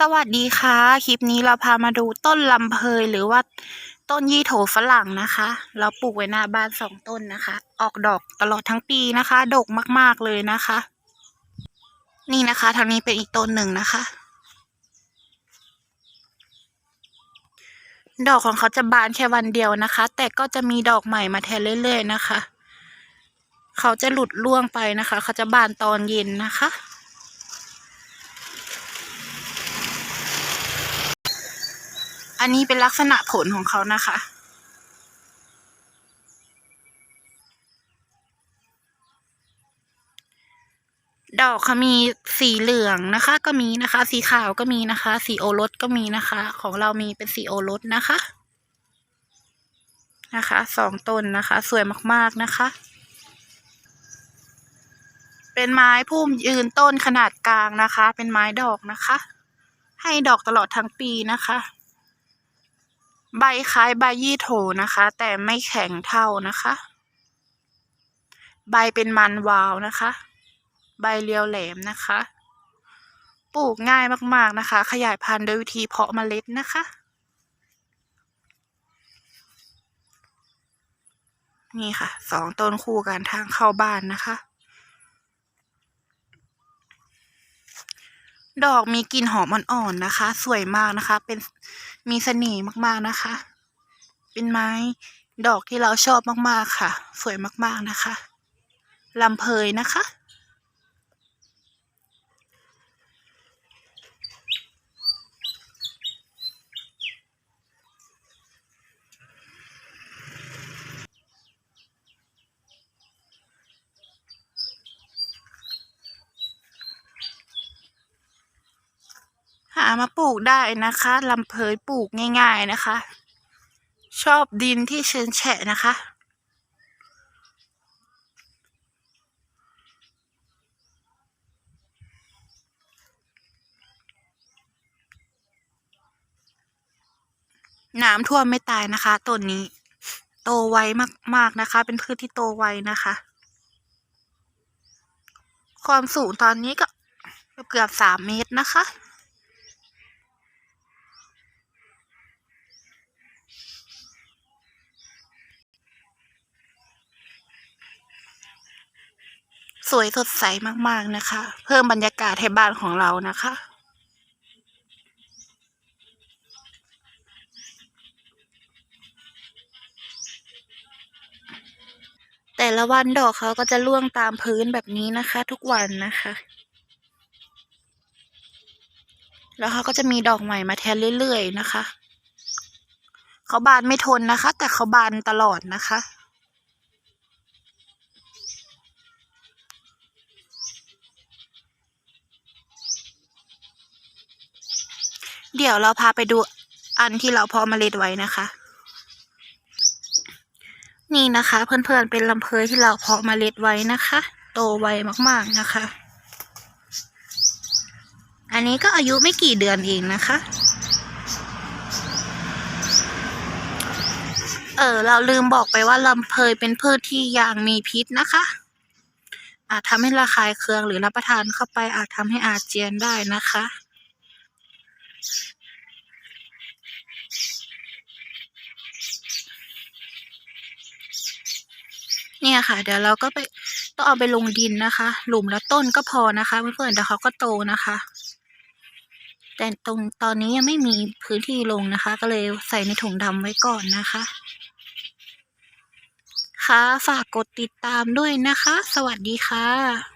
สวัสดีค่ะ คลิปนี้เราพามาดูต้นลำเพยหรือว่าต้นยี่โถฝรั่งนะคะ เราปลูกไว้หน้าบ้านสองต้นนะคะ ออกดอกตลอดทั้งปีนะคะ ดกมากๆเลยนะคะ นี่นะคะทางนี้เป็นอีกต้นหนึ่งนะคะ ดอกของเขาจะบานแค่วันเดียวนะคะ แต่ก็จะมีดอกใหม่มาแทนเรื่อย ๆ นะคะ เขาจะหลุดร่วงไปนะคะ เขาจะบานตอนเย็นนะคะ อันนี้เป็นลักษณะผลของเขานะคะ ดอกเขามีสีเหลืองนะคะ ก็มีนะคะ สีขาวก็มีนะคะ สีโอรสก็มีนะคะ ของเรามีเป็นสีโอรสนะคะ นะคะสองต้นนะคะ สวยมากๆนะคะ เป็นไม้พุ่มยืนต้นขนาดกลางนะคะ เป็นไม้ดอกนะคะให้ดอกตลอดทั้งปีนะคะ ใบคล้ายใบยี่โถนะคะ แต่ไม่แข็งเท่านะคะ ใบเป็นมันวาวนะคะ ใบเรียวแหลมนะคะ ปลูกง่ายมากๆนะคะ ขยายพันธุ์โดยวิธีเพาะเมล็ดนะคะ นี่ค่ะสองต้นคู่กันทางเข้าบ้านนะคะ ดอกมีกลิ่นหอมอ่อนๆนะคะ สวยมากนะคะ เป็น มีเสน่ห์มากๆนะคะ เป็นไม้ดอกที่เราชอบมากๆค่ะ สวยมากๆนะคะลำเพยนะคะ หามาปลูกได้นะคะลำเพยปลูกง่าย ๆนะคะ ชอบดินที่ชื้นแฉะนะคะ น้ำท่วมไม่ตายนะคะต้นนี้ โตไวมากๆนะคะ เป็นพืชที่โตไวนะคะ ความสูงตอนนี้ก็เกือบสามเมตรนะคะ สวยสดใสมากๆนะคะ เพิ่มบรรยากาศให้บ้านของเรานะคะแต่ละวันดอกเขาก็จะร่วงตามพื้นแบบนี้นะคะ ทุกวันนะคะ แล้วเขาก็จะมีดอกใหม่มาแทนเรื่อยๆนะคะ เขาบานไม่ทนนะคะ แต่เขาบานตลอดนะคะ เดี๋ยวเราพาไปดูอันที่เราเพาะเมล็ดไว้นะคะ นี่นะคะ เพื่อนๆเป็นลำเพยที่เราเพาะเมล็ดไว้นะคะ โตไวมากๆนะคะ อันนี้ก็อายุไม่กี่เดือนเองนะคะ เออเราลืมบอกไปว่าลำเพยเป็นพืชที่ยางมีพิษนะคะ อาจทำให้ระคายเคืองหรือรับประทานเข้าไปอาจทำให้อาเจียนได้นะคะ เนี่ยค่ะ เดี๋ยวเราก็ไปต้องเอาไปลงดินนะคะ หลุมละต้นก็พอนะคะเพื่อนๆเดี๋ยวเขาก็โตนะคะ แต่ตรงตอนนี้ยังไม่มีพื้นที่ลงนะคะ ก็เลยใส่ในถุงดำไว้ก่อนนะคะ ค่ะฝากกดติดตามด้วยนะคะ สวัสดีค่ะ